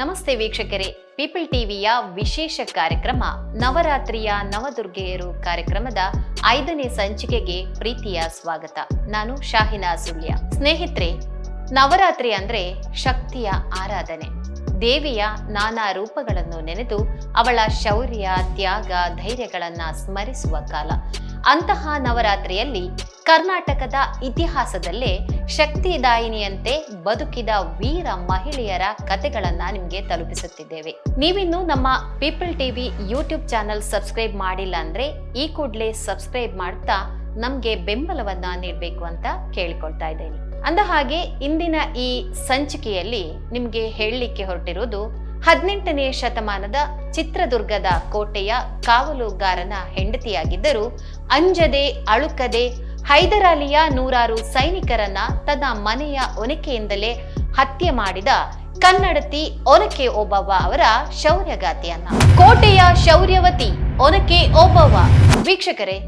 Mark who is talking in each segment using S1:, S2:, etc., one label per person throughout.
S1: ನಮಸ್ತೆ ವೀಕ್ಷಕರೇ. ಪೀಪಲ್ ಟಿವಿಯ ವಿಶೇಷ ಕಾರ್ಯಕ್ರಮ, ನವರಾತ್ರಿಯ ನವದುರ್ಗೆಯರು ಕಾರ್ಯಕ್ರಮದ ಐದನೇ ಸಂಚಿಕೆಗೆ ಪ್ರೀತಿಯ ಸ್ವಾಗತ. ನಾನು ಶಾಹಿನಾ ಸುಳ್ಯ. ಸ್ನೇಹಿತರೆ, ನವರಾತ್ರಿ ಅಂದ್ರೆ ಶಕ್ತಿಯ ಆರಾಧನೆ. ದೇವಿಯ ನಾನಾ ರೂಪಗಳನ್ನು ನೆನೆದು ಅವಳ ಶೌರ್ಯ, ತ್ಯಾಗ, ಧೈರ್ಯಗಳನ್ನ ಸ್ಮರಿಸುವ ಕಾಲ. ಅಂತಹ ನವರಾತ್ರಿಯಲ್ಲಿ ಕರ್ನಾಟಕದ ಇತಿಹಾಸದಲ್ಲೇ ಶಕ್ತಿದಾಯಿನಿಯಂತೆ ಬದುಕಿದ ವೀರ ಮಹಿಳೆಯರ ಕತೆಗಳನ್ನ ನಿಮ್ಗೆ ತಲುಪಿಸುತ್ತಿದ್ದೇವೆ. ನೀವಿನ್ನು ನಮ್ಮ people TV YouTube channel subscribe ಮಾಡಿಲ್ಲ ಅಂದ್ರೆ ಈ ಕೂಡಲೇ ಸಬ್ಸ್ಕ್ರೈಬ್ ಮಾಡ್ತಾ ನಮ್ಗೆ ಬೆಂಬಲವನ್ನ ನೀಡಬೇಕು ಅಂತ ಕೇಳಿಕೊಳ್ತಾ ಇದ್ದೇನೆ. ಅಂದ ಹಾಗೆ ಇಂದಿನ ಈ ಸಂಚಿಕೆಯಲ್ಲಿ ನಿಮ್ಗೆ ಹೇಳಲಿಕ್ಕೆ ಹೊರಟಿರುವುದು ಹದಿನೆಂಟನೆಯ ಶತಮಾನದ ಚಿತ್ರದುರ್ಗದ ಕೋಟೆಯ ಕಾವಲುಗಾರನ ಹೆಂಡತಿಯಾಗಿದ್ದರು ಅಂಜದೆ, ಅಳುಕದೆ ಹೈದರಾಲಿಯ ನೂರಾರು ಸೈನಿಕರನ್ನ ತನ್ನ ಮನೆಯ ಒನಕೆಯಿಂದಲೇ ಹತ್ಯೆ ಮಾಡಿದ ಕನ್ನಡತಿ ಒನಕೆ ಓಬವ್ವ ಅವರ ಶೌರ್ಯಗಾಥೆಯನ್ನ. ಕೋಟೆಯ ಶೌರ್ಯವತಿ ಒನಕೆ ಓಬವ್ವ. ವೀಕ್ಷಕರೇ,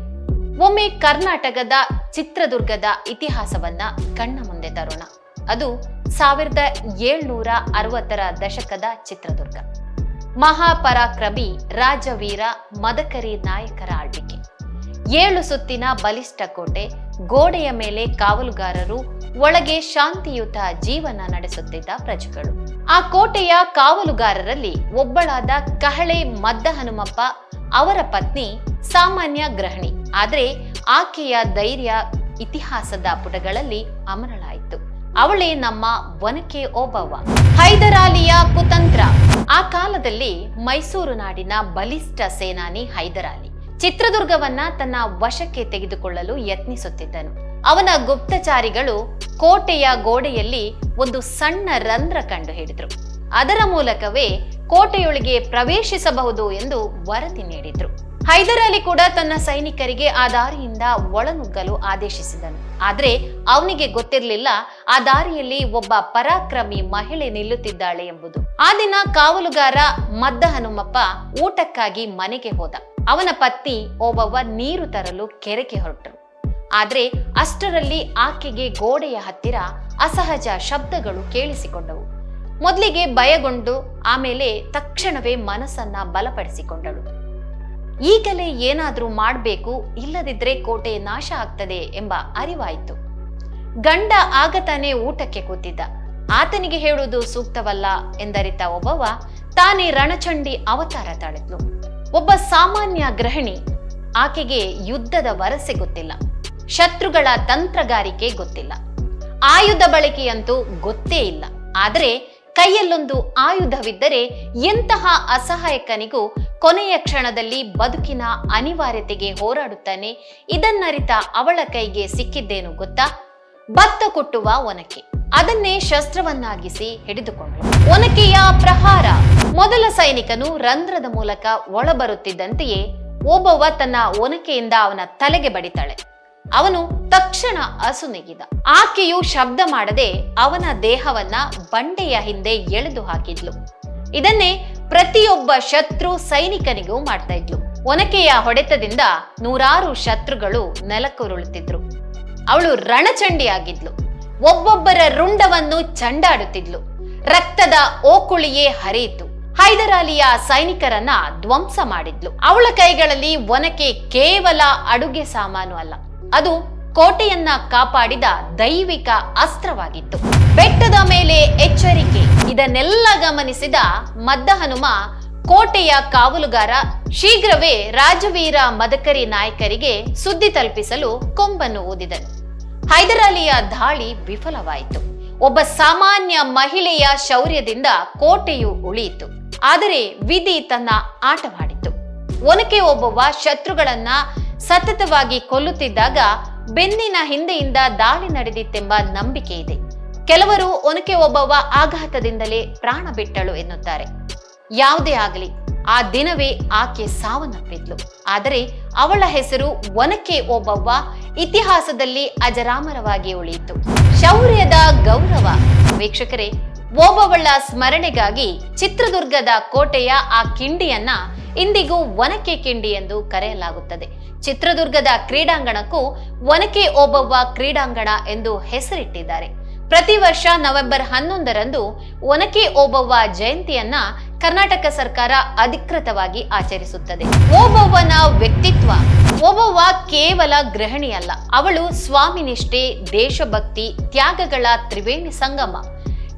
S1: ಒಮ್ಮೆ ಕರ್ನಾಟಕದ ಚಿತ್ರದುರ್ಗದ ಇತಿಹಾಸವನ್ನ ಕಣ್ಣ ಮುಂದೆ ತರೋಣ. ಅದು ಸಾವಿರದ ಏಳ್ನೂರ ಅರವತ್ತರ ದಶಕದ ಚಿತ್ರದುರ್ಗ. ಮಹಾಪರಾಕ್ರಮಿ ರಾಜವೀರ ಮದಕರಿ ನಾಯಕರ ಆಳ್ವಿಕೆ. ಏಳು ಸುತ್ತಿನ ಬಲಿಷ್ಠ ಕೋಟೆ, ಗೋಡೆಯ ಮೇಲೆ ಕಾವಲುಗಾರರು, ಒಳಗೆ ಶಾಂತಿಯುತ ಜೀವನ ನಡೆಸುತ್ತಿದ್ದ ಪ್ರಜೆಗಳು. ಆ ಕೋಟೆಯ ಕಾವಲುಗಾರರಲ್ಲಿ ಒಬ್ಬಳಾದ ಕಹಳೆ ಮದ್ದ ಹನುಮಪ್ಪ, ಅವರ ಪತ್ನಿ ಸಾಮಾನ್ಯ ಗೃಹಿಣಿ. ಆದ್ರೆ ಆಕೆಯ ಧೈರ್ಯ ಇತಿಹಾಸದ ಪುಟಗಳಲ್ಲಿ ಅಮರಳಾಯಿತು. ಅವಳೇ ನಮ್ಮ ಒನಕೆ ಓಬವ್ವ. ಹೈದರಾಲಿಯ ಕುತಂತ್ರ. ಆ ಕಾಲದಲ್ಲಿ ಮೈಸೂರು ನಾಡಿನ ಬಲಿಷ್ಠ ಸೇನಾನಿ ಹೈದರಾಲಿ. ಚಿತ್ರದುರ್ಗವನ್ನ ತನ್ನ ವಶಕ್ಕೆ ತೆಗೆದುಕೊಳ್ಳಲು ಯತ್ನಿಸುತ್ತಿದ್ದನು. ಅವನ ಗುಪ್ತಚಾರಿಗಳು ಕೋಟೆಯ ಗೋಡೆಯಲ್ಲಿ ಒಂದು ಸಣ್ಣ ರಂಧ್ರ ಕಂಡು ಹಿಡಿದ್ರು. ಅದರ ಮೂಲಕವೇ ಕೋಟೆಯೊಳಗೆ ಪ್ರವೇಶಿಸಬಹುದು ಎಂದು ವರದಿ ನೀಡಿದ್ರು. ಹೈದರಾಲಿ ಕೂಡ ತನ್ನ ಸೈನಿಕರಿಗೆ ಆ ದಾರಿಯಿಂದ ಒಳನುಗ್ಗಲು ಆದೇಶಿಸಿದನು. ಆದ್ರೆ ಅವನಿಗೆ ಗೊತ್ತಿರಲಿಲ್ಲ ಆ ದಾರಿಯಲ್ಲಿ ಒಬ್ಬ ಪರಾಕ್ರಮಿ ಮಹಿಳೆ ನಿಲ್ಲುತ್ತಿದ್ದಾಳೆ ಎಂಬುದು. ಆ ದಿನ ಕಾವಲುಗಾರ ಮದ್ದ ಹನುಮಪ್ಪ ಊಟಕ್ಕಾಗಿ ಮನೆಗೆ ಹೋದ. ಅವನ ಪತ್ನಿ ಓಬವ್ವ ನೀರು ತರಲು ಕೆರೆಗೆ ಹೊರಟರು. ಆದರೆ ಅಷ್ಟರಲ್ಲಿ ಆಕೆಗೆ ಗೋಡೆಯ ಹತ್ತಿರ ಅಸಹಜ ಶಬ್ದಗಳು ಕೇಳಿಸಿಕೊಂಡವು. ಮೊದಲಿಗೆ ಭಯಗೊಂಡು ಆಮೇಲೆ ತಕ್ಷಣವೇ ಮನಸ್ಸನ್ನ ಬಲಪಡಿಸಿಕೊಂಡಳು. ಈಗಲೇ ಏನಾದರೂ ಮಾಡಬೇಕು, ಇಲ್ಲದಿದ್ರೆ ಕೋಟೆ ನಾಶ ಆಗ್ತದೆ ಎಂಬ ಅರಿವಾಯಿತು. ಗಂಡ ಆಗತಾನೆ ಊಟಕ್ಕೆ ಕೂತಿದ್ದ. ಆತನಿಗೆ ಹೇಳುವುದು ಸೂಕ್ತವಲ್ಲ ಎಂದರಿತ ಒಬ್ಬವ ತಾನೇ ರಣಚಂಡಿ ಅವತಾರ ತಾಳಿದ್ಲು. ಒಬ್ಬ ಸಾಮಾನ್ಯ ಗೃಹಿಣಿ ಆಕೆಗೆ ಯುದ್ಧದ ವರಸೆ ಗೊತ್ತಿಲ್ಲ. ಶತ್ರುಗಳ ತಂತ್ರಗಾರಿಕೆ ಗೊತ್ತಿಲ್ಲ. ಆಯುಧ ಬಳಕೆಯಂತೂ ಗೊತ್ತೇ ಇಲ್ಲ. ಆದರೆ ಕೈಯಲ್ಲೊಂದು ಆಯುಧವಿದ್ದರೆ ಎಂತಹ ಅಸಹಾಯಕನಿಗೂ ಕೊನೆಯ ಕ್ಷಣದಲ್ಲಿ ಬದುಕಿನ ಅನಿವಾರ್ಯತೆಗೆ ಹೋರಾಡುತ್ತಾನೆ. ಇದನ್ನರಿತ ಅವಳ ಕೈಗೆ ಸಿಕ್ಕಿದ್ದೇನು ಗೊತ್ತಾ? ಭತ್ತ ಕೊಟ್ಟುವ ಒನಕೆ. ಅದನ್ನೇ ಶಸ್ತ್ರವನ್ನಾಗಿಸಿ ಹಿಡಿದುಕೊಂಡಳು ಒನಕೆಯ ಪ್ರಹಾರ. ಮೊದಲ ಸೈನಿಕನು ರಂಧ್ರದ ಮೂಲಕ ಒಳಬರುತ್ತಿದ್ದಂತೆಯೇ ಒಬ್ಬವ ತನ್ನ ಒನಕೆಯಿಂದ ಅವನ ತಲೆಗೆ ಬಡಿತಾಳೆ. ಅವನು ತಕ್ಷಣ ಅಸುನೆಗಿದ ಆಕೆಯು ಶಬ್ದ ಮಾಡದೆ ಅವನ ದೇಹವನ್ನ ಬಂಡೆಯ ಹಿಂದೆ ಎಳೆದು ಹಾಕಿದ್ಲು. ಇದನ್ನೇ ಪ್ರತಿಯೊಬ್ಬ ಶತ್ರು ಸೈನಿಕನಿಗೂ ಮಾಡ್ತಾ ಇದ್ಲು. ಒನಕೆಯ ಹೊಡೆತದಿಂದ ನೂರಾರು ಶತ್ರುಗಳು ನೆಲಕ್ಕುರುಳುತ್ತಿದ್ರು. ಅವಳು ರಣಚಂಡಿ ಆಗಿದ್ಲು ಒಬ್ಬೊಬ್ಬರ ರುಂಡವನ್ನು ಚಂಡಾಡುತ್ತಿದ್ಲು. ರಕ್ತದ ಓಕುಳಿಯೇ ಹರಿಯಿತು. ಹೈದರಾಲಿಯ ಸೈನಿಕರನ್ನ ಧ್ವಂಸ ಮಾಡಿದ್ಲು. ಅವಳ ಕೈಗಳಲ್ಲಿ ಒನಕೆ ಕೇವಲ ಅಡುಗೆ ಸಾಮಾನು ಅಲ್ಲ, ಅದು ಕೋಟೆಯನ್ನ ಕಾಪಾಡಿದ ದೈವಿಕ ಅಸ್ತ್ರವಾಗಿತ್ತು. ಬೆಟ್ಟದ ಮೇಲೆ ಎಚ್ಚರಿಕೆ, ಇದನ್ನೆಲ್ಲ ಗಮನಿಸಿದ ಮದ್ದ ಹನುಮ ಕೋಟೆಯ ಕಾವಲುಗಾರ ಶೀಘ್ರವೇ ರಾಜವೀರ ಮದಕರಿ ನಾಯಕರಿಗೆ ಸುದ್ದಿ ತಲುಪಿಸಲು ಕೊಂಬನ್ನು ಊದಿದನು. ಹೈದರಾಲಿಯ ದಾಳಿ ವಿಫಲವಾಯಿತು. ಒಬ್ಬ ಸಾಮಾನ್ಯ ಮಹಿಳೆಯ ಶೌರ್ಯದಿಂದ ಕೋಟೆಯು ಉಳಿಯಿತು. ಆದರೆ ವಿಧಿ ತನ್ನ ಆಟವಾಡಿತು. ಒನಕೆ ಒಬ್ಬವ ಶತ್ರುಗಳನ್ನ ಸತತವಾಗಿ ಕೊಲ್ಲುತ್ತಿದ್ದಾಗ ಬೆನ್ನಿನ ಹಿಂದೆಯಿಂದ ದಾಳಿ ನಡೆದಿತ್ತೆಂಬ ನಂಬಿಕೆ ಇದೆ. ಕೆಲವರು ಒನಕೆ ಒಬ್ಬವ ಆಘಾತದಿಂದಲೇ ಪ್ರಾಣ ಬಿಟ್ಟಳು ಎನ್ನುತ್ತಾರೆ. ಯಾವುದೇ ಆಗಲಿ ಆ ದಿನವೇ ಆಕೆ ಸಾವನ್ನಪ್ಪಿದ್ಲು. ಆದರೆ ಅವಳ ಹೆಸರು ಒನಕೆ ಓಬವ್ವ, ಇತಿಹಾಸದಲ್ಲಿ ಅಜರಾಮರವಾಗಿ ಉಳಿಯಿತು. ಶೌರ್ಯದ ಗೌರವ. ವೀಕ್ಷಕರೇ, ಓಬವ್ವಳ ಸ್ಮರಣೆಗಾಗಿ ಚಿತ್ರದುರ್ಗದ ಕೋಟೆಯ ಆ ಕಿಂಡಿಯನ್ನ ಇಂದಿಗೂ ಒನಕೆ ಕಿಂಡಿ ಎಂದು ಕರೆಯಲಾಗುತ್ತದೆ. ಚಿತ್ರದುರ್ಗದ ಕ್ರೀಡಾಂಗಣಕ್ಕೂ ಒನಕೆ ಓಬವ್ವ ಕ್ರೀಡಾಂಗಣ ಎಂದು ಹೆಸರಿಟ್ಟಿದ್ದಾರೆ. ಪ್ರತಿ ವರ್ಷ ನವೆಂಬರ್ ಹನ್ನೊಂದರಂದು ಒನಕೆ ಓಬವ್ವ ಜಯಂತಿಯನ್ನ ಕರ್ನಾಟಕ ಸರ್ಕಾರ ಅಧಿಕೃತವಾಗಿ ಆಚರಿಸುತ್ತದೆ. ಓಬವ್ವನ ವ್ಯಕ್ತಿತ್ವ, ಓಬವ್ವ ಕೇವಲ ಗೃಹಿಣಿಯಲ್ಲ ಅವಳು ಸ್ವಾಮಿನಿಷ್ಠೆ, ದೇಶಭಕ್ತಿ, ತ್ಯಾಗಗಳ ತ್ರಿವೇಣಿ ಸಂಗಮ.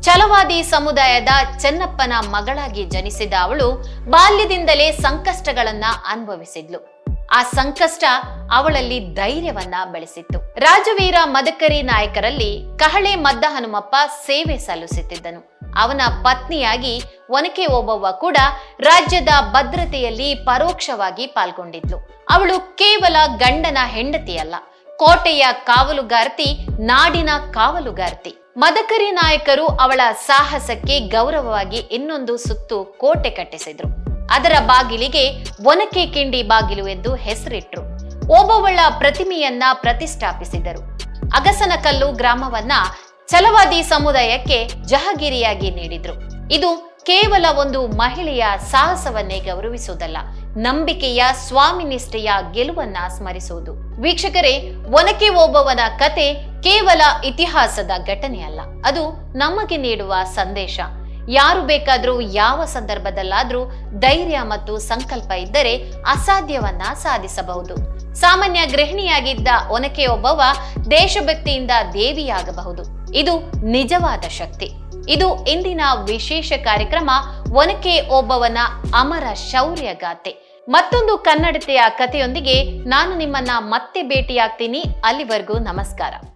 S1: ಛಲವಾದಿ ಸಮುದಾಯದ ಚೆನ್ನಪ್ಪನ ಮಗಳಾಗಿ ಜನಿಸಿದ ಅವಳು ಬಾಲ್ಯದಿಂದಲೇ ಸಂಕಷ್ಟಗಳನ್ನ ಅನುಭವಿಸಿದ್ಲು. ಆ ಸಂಕಷ್ಟ ಅವಳಲ್ಲಿ ಧೈರ್ಯವನ್ನ ಬೆಳೆಸಿತ್ತು. ರಾಜವೀರ ಮದಕರಿ ನಾಯಕರಲ್ಲಿ ಕಹಳೆ ಮದ್ದ ಹನುಮಪ್ಪ ಸೇವೆ ಸಲ್ಲಿಸುತ್ತಿದ್ದನು. ಅವನ ಪತ್ನಿಯಾಗಿ ಒನಕೆ ಓಬವ್ವ ಕೂಡ ರಾಜ್ಯದ ಭದ್ರತೆಯಲ್ಲಿ ಪರೋಕ್ಷವಾಗಿ ಪಾಲ್ಗೊಂಡಿದ್ಲು. ಅವಳು ಕೇವಲ ಗಂಡನ ಹೆಂಡತಿಯಲ್ಲ, ಕೋಟೆಯ ಕಾವಲುಗಾರ್ತಿ, ನಾಡಿನ ಕಾವಲುಗಾರ್ತಿ. ಮದಕರಿ ನಾಯಕರು ಅವಳ ಸಾಹಸಕ್ಕೆ ಗೌರವವಾಗಿ ಇನ್ನೊಂದು ಸುತ್ತು ಕೋಟೆ ಕಟ್ಟಿಸಿದ್ರು. ಅದರ ಬಾಗಿಲಿಗೆ ಒನಕೆ ಕಿಂಡಿ ಬಾಗಿಲು ಎಂದು ಹೆಸರಿಟ್ರು. ಓಬವ್ವಳ ಪ್ರತಿಮೆಯನ್ನ ಪ್ರತಿಷ್ಠಾಪಿಸಿದರು. ಅಗಸನಕಲ್ಲು ಗ್ರಾಮವನ್ನ ಛಲವಾದಿ ಸಮುದಾಯಕ್ಕೆ ಜಹಗಿರಿಯಾಗಿ ನೀಡಿದ್ರು. ಇದು ಕೇವಲ ಒಂದು ಮಹಿಳೆಯ ಸಾಹಸವನ್ನೇ ಗೌರವಿಸುವುದಲ್ಲ, ನಂಬಿಕೆಯ ಸ್ವಾಮಿನಿಷ್ಠೆಯ ಗೆಲುವನ್ನ ಸ್ಮರಿಸುವುದು. ವೀಕ್ಷಕರೇ, ಒನಕೆ ಒಬ್ಬವನ ಕತೆ ಕೇವಲ ಇತಿಹಾಸದ ಘಟನೆ ಅಲ್ಲ, ಅದು ನಮಗೆ ನೀಡುವ ಸಂದೇಶ. ಯಾರು ಬೇಕಾದ್ರೂ, ಯಾವ ಸಂದರ್ಭದಲ್ಲಾದ್ರೂ ಧೈರ್ಯ ಮತ್ತು ಸಂಕಲ್ಪ ಇದ್ದರೆ ಅಸಾಧ್ಯವನ್ನ ಸಾಧಿಸಬಹುದು. ಸಾಮಾನ್ಯ ಗೃಹಿಣಿಯಾಗಿದ್ದ ಒನಕೆ ಒಬ್ಬವ ದೇಶಭಕ್ತಿಯಿಂದ ದೇವಿಯಾಗಬಹುದು. ಇದು ನಿಜವಾದ ಶಕ್ತಿ. ಇದು ಇಂದಿನ ವಿಶೇಷ ಕಾರ್ಯಕ್ರಮ ಒನಕೆ ಒಬ್ಬವನ ಅಮರ ಶೌರ್ಯ ಗಾಥೆ ಮತ್ತೊಂದು ಕನ್ನಡತೆಯ ಕಥೆಯೊಂದಿಗೆ ನಾನು ನಿಮ್ಮನ್ನ ಮತ್ತೆ ಭೇಟಿಯಾಗ್ತೀನಿ. ಅಲ್ಲಿವರೆಗೂ ನಮಸ್ಕಾರ.